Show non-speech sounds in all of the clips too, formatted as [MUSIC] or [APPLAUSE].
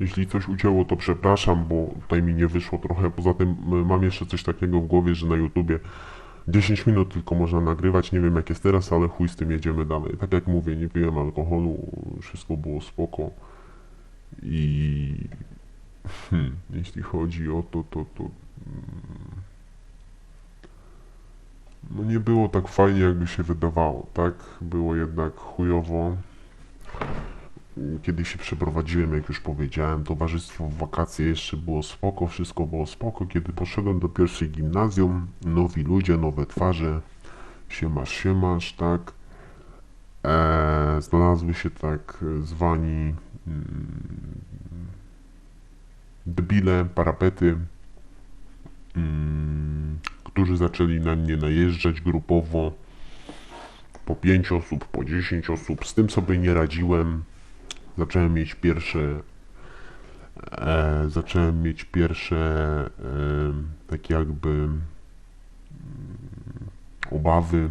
Jeśli coś ucięło, to przepraszam, bo tutaj mi nie wyszło trochę. Poza tym mam jeszcze coś takiego w głowie, że na YouTubie 10 minut tylko można nagrywać. Nie wiem jak jest teraz, ale chuj z tym jedziemy dalej. Tak jak mówię, nie piłem alkoholu, wszystko było spoko. I hmm, jeśli chodzi o to, to, to mm, no nie było tak fajnie, jakby się wydawało, tak? Było jednak chujowo. Kiedy się przeprowadziłem, jak już powiedziałem, towarzystwo w wakacje jeszcze było spoko, wszystko było spoko. Kiedy poszedłem do pierwszej gimnazjum, nowi ludzie, nowe twarze, siemasz, siemasz, tak? Eee, znalazły się tak zwani mm, debile, parapety, mm, którzy zaczęli na mnie najeżdżać grupowo po 5 osób, po 10 osób. Z tym sobie nie radziłem. Zacząłem mieć pierwsze e, zacząłem mieć pierwsze e, takie jakby mm, obawy,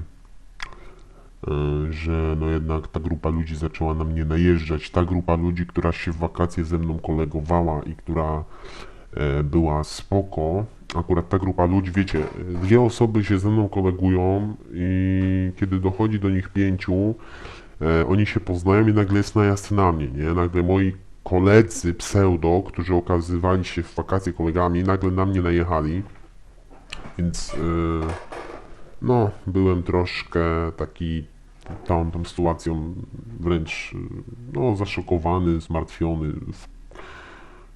e, że no jednak ta grupa ludzi zaczęła na mnie najeżdżać. Ta grupa ludzi, która się w wakacje ze mną kolegowała i która e, była spoko. Akurat ta grupa ludzi, wiecie, dwie osoby się ze mną kolegują i kiedy dochodzi do nich pięciu, e, oni się poznają i nagle jest najazd na mnie, nie? Nagle moi koledzy pseudo, którzy okazywali się w wakacje kolegami, nagle na mnie najechali. Więc e, no, byłem troszkę taki tą, tą sytuacją wręcz e, no, zaszokowany, zmartwiony.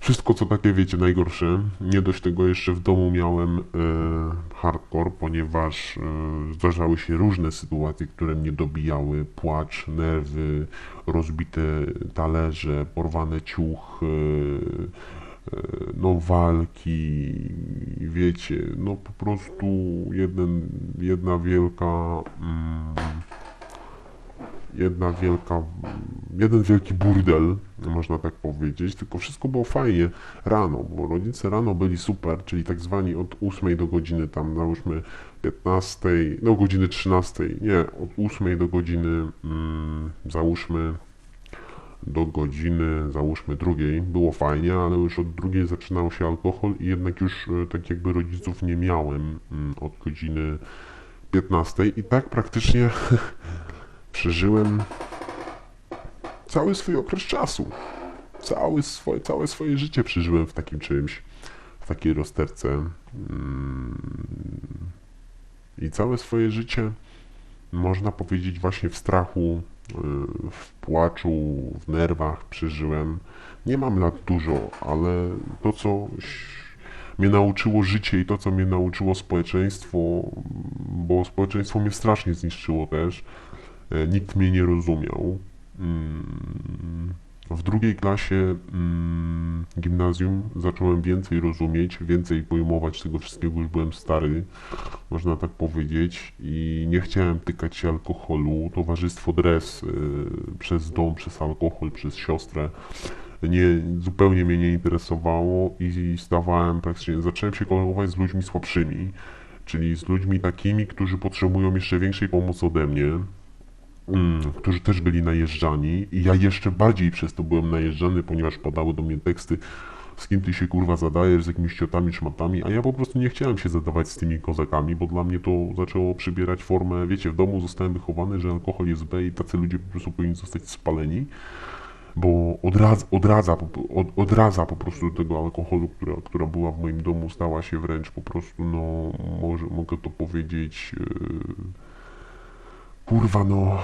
Wszystko co takie wiecie najgorsze. Nie dość tego jeszcze w domu miałem e, hardcore, ponieważ e, zdarzały się różne sytuacje, które mnie dobijały. Płacz, nerwy, rozbite talerze, porwane ciuchy, e, no walki, wiecie, no po prostu jeden, jedna wielka mm, jedna wielka, jeden wielki burdel, można tak powiedzieć, tylko wszystko było fajnie rano, bo rodzice rano byli super, czyli tak zwani od 8 do godziny tam, załóżmy 15, do godziny 13, nie, od 8 do godziny, mm, załóżmy do godziny, załóżmy drugiej, było fajnie, ale już od drugiej zaczynał się alkohol i jednak już e, tak jakby rodziców nie miałem mm, od godziny 15 i tak praktycznie [LAUGHS] przeżyłem cały swój okres czasu. Cały swoje, całe swoje życie przeżyłem w takim czymś, w takiej rozterce. Mm. I całe swoje życie, można powiedzieć, właśnie w strachu, y, w płaczu, w nerwach przeżyłem. Nie mam lat dużo, ale to, co mnie nauczyło życie i to, co mnie nauczyło społeczeństwo, bo społeczeństwo mnie strasznie zniszczyło też, nikt mnie nie rozumiał. Mm, w drugiej klasie mm, gimnazjum zacząłem więcej rozumieć, więcej pojmować tego wszystkiego, już byłem stary, można tak powiedzieć, i nie chciałem tykać się alkoholu. Towarzystwo dres y, przez dom, przez alkohol, przez siostrę nie, zupełnie mnie nie interesowało i stawałem praktycznie, zacząłem się kolegować z ludźmi słabszymi, czyli z ludźmi takimi, którzy potrzebują jeszcze większej pomocy ode mnie, mm, którzy też byli najeżdżani. I ja jeszcze bardziej przez to byłem najeżdżany, ponieważ padały do mnie teksty z kim ty się kurwa zadajesz, z jakimiś ciotami, szmatami, a ja po prostu nie chciałem się zadawać z tymi kozakami, bo dla mnie to zaczęło przybierać formę, wiecie, w domu zostałem wychowany, że alkohol jest B i tacy ludzie po prostu powinni zostać spaleni, bo odradza, odradza, od, odradza po prostu tego alkoholu, która, która była w moim domu, stała się wręcz po prostu, no, może, mogę to powiedzieć, yy, kurwa, no,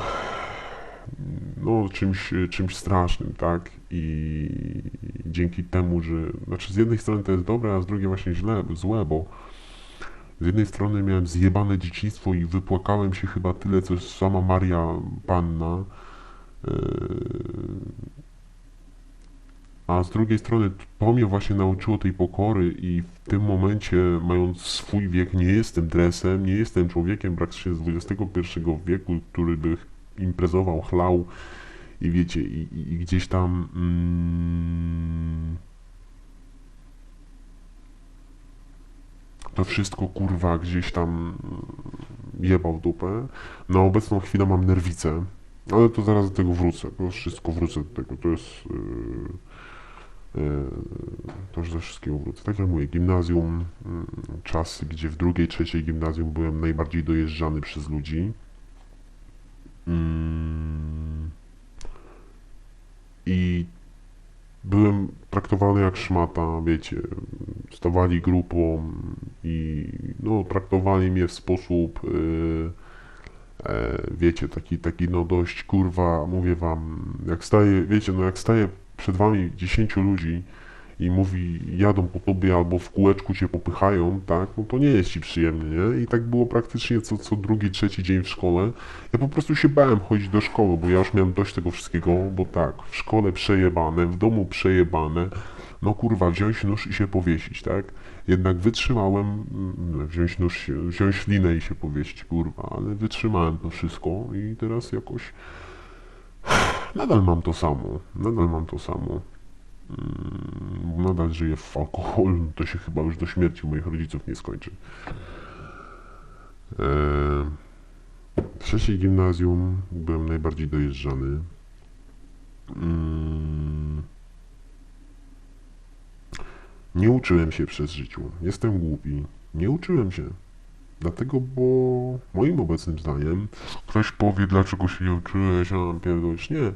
no czymś, czymś strasznym, tak? I dzięki temu, że, znaczy z jednej strony to jest dobre, a z drugiej właśnie źle, złe, bo z jednej strony miałem zjebane dzieciństwo i wypłakałem się chyba tyle, co sama Maria Panna, yy, a z drugiej strony to mnie właśnie nauczyło tej pokory i w tym momencie, mając swój wiek, nie jestem dresem, nie jestem człowiekiem praktycznie z XXI wieku, który by imprezował, chlał i wiecie, i, i, gdzieś tam mm, to wszystko kurwa gdzieś tam mm, jebał dupę. Na obecną chwilę mam nerwicę, ale to zaraz do tego wrócę, to wszystko wrócę do tego, to jest... Yy, To już ze wszystkiego wrócę. Tak jak mówię, gimnazjum, mm, czasy, gdzie w drugiej, trzeciej gimnazjum byłem najbardziej dojeżdżany przez ludzi. Mm. I byłem traktowany jak szmata, wiecie, stawali grupą i no, traktowali mnie w sposób, yy, e, wiecie, taki, taki no dość kurwa, mówię wam, jak staję, wiecie, no jak staję przed wami 10 ludzi i mówi, jadą po tobie albo w kółeczku cię popychają, tak, no to nie jest ci przyjemnie, nie? I tak było praktycznie co, co drugi, trzeci dzień w szkole. Ja po prostu się bałem chodzić do szkoły, bo ja już miałem dość tego wszystkiego, bo tak, w szkole przejebane, w domu przejebane, no kurwa, wziąć nóż i się powiesić, tak? Jednak wytrzymałem, mm, wziąć nóż, wziąć linę i się powiesić, kurwa, ale wytrzymałem to wszystko i teraz jakoś nadal mam to samo, nadal mam to samo. Mm, nadal żyję w alkoholu, to się chyba już do śmierci moich rodziców nie skończy. Eee, w trzeciej gimnazjum byłem najbardziej dojeżdżany. Mm, nie uczyłem się przez życiu. Jestem głupi. Nie uczyłem się. Dlatego, bo moim obecnym zdaniem ktoś powie, dlaczego się nie uczyłeś, a mam pierdolić. Nie.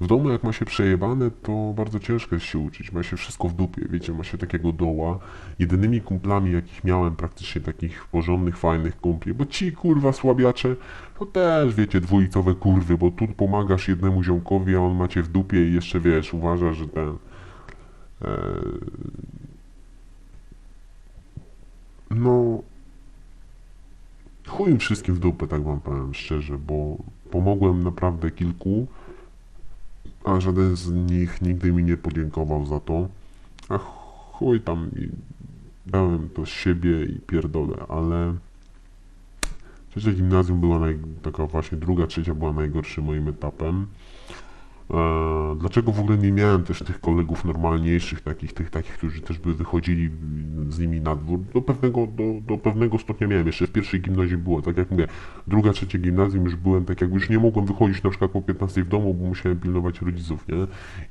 W domu jak ma się przejebane, to bardzo ciężko jest się uczyć. Ma się wszystko w dupie, wiecie, ma się takiego doła. Jedynymi kumplami, jakich miałem, praktycznie takich porządnych, fajnych kumpli, bo ci kurwa słabiacze, to też wiecie, dwulicowe kurwy, bo tu pomagasz jednemu ziomkowi, a on macie w dupie i jeszcze wiesz, uważa, że ten. E, no. Chuj im wszystkim w dupę, tak wam powiem szczerze, bo pomogłem naprawdę kilku, a żaden z nich nigdy mi nie podziękował za to. A chuj tam, dałem to z siebie i pierdolę, ale trzecia gimnazjum była naj, taka właśnie druga, trzecia była najgorszym moim etapem. E, dlaczego w ogóle nie miałem też tych kolegów normalniejszych, takich, tych takich, którzy też by wychodzili z nimi na dwór? Do pewnego, do, do pewnego stopnia miałem. Jeszcze w pierwszej gimnazjum było, tak jak mówię, druga, trzecia gimnazjum już byłem, tak jak już nie mogłem wychodzić na przykład po 15 w domu, bo musiałem pilnować rodziców, nie?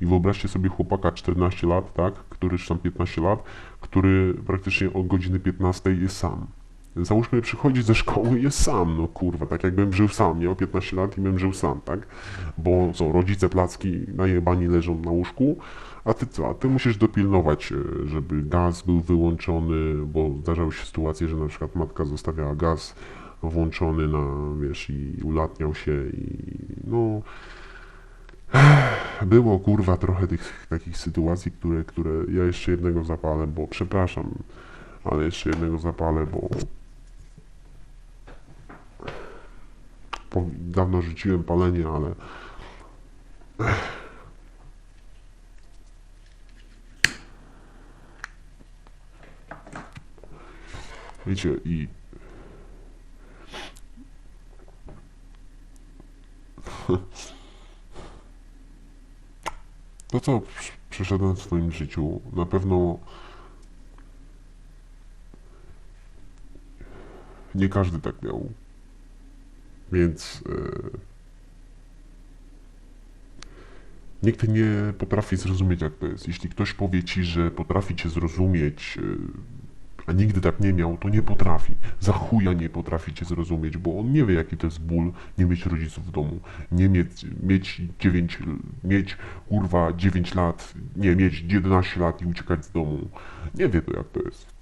I wyobraźcie sobie chłopaka 14 lat, tak, który czy tam 15 lat, który praktycznie od godziny 15 jest sam. Załóżmy, przychodzi ze szkoły i jest sam, no kurwa, tak jakbym żył sam, miał 15 lat i bym żył sam, tak? Bo co, rodzice placki najebani leżą na łóżku, a ty co, a ty musisz dopilnować, e, żeby gaz był wyłączony, bo zdarzały się sytuacje, że na przykład matka zostawiała gaz włączony na, wiesz, i ulatniał się i no... [SIGHS] Było kurwa trochę tych takich sytuacji, które, które ja jeszcze jednego zapalę, bo przepraszam, ale jeszcze jednego zapalę, bo dawno rzuciłem palenie, ale wiecie i [LAUGHS] to co przeszedłem w swoim życiu na pewno nie każdy tak miał. Więc e, nikt nie potrafi zrozumieć, jak to jest. Jeśli ktoś powie ci, że potrafi cię zrozumieć, e, a nigdy tak nie miał, to nie potrafi. Za chuja nie potrafi cię zrozumieć, bo on nie wie, jaki to jest ból nie mieć rodziców w domu. Nie mieć, mieć 9, mieć kurwa 9 lat, nie, mieć 11 lat i uciekać z domu. Nie wie to, jak to jest.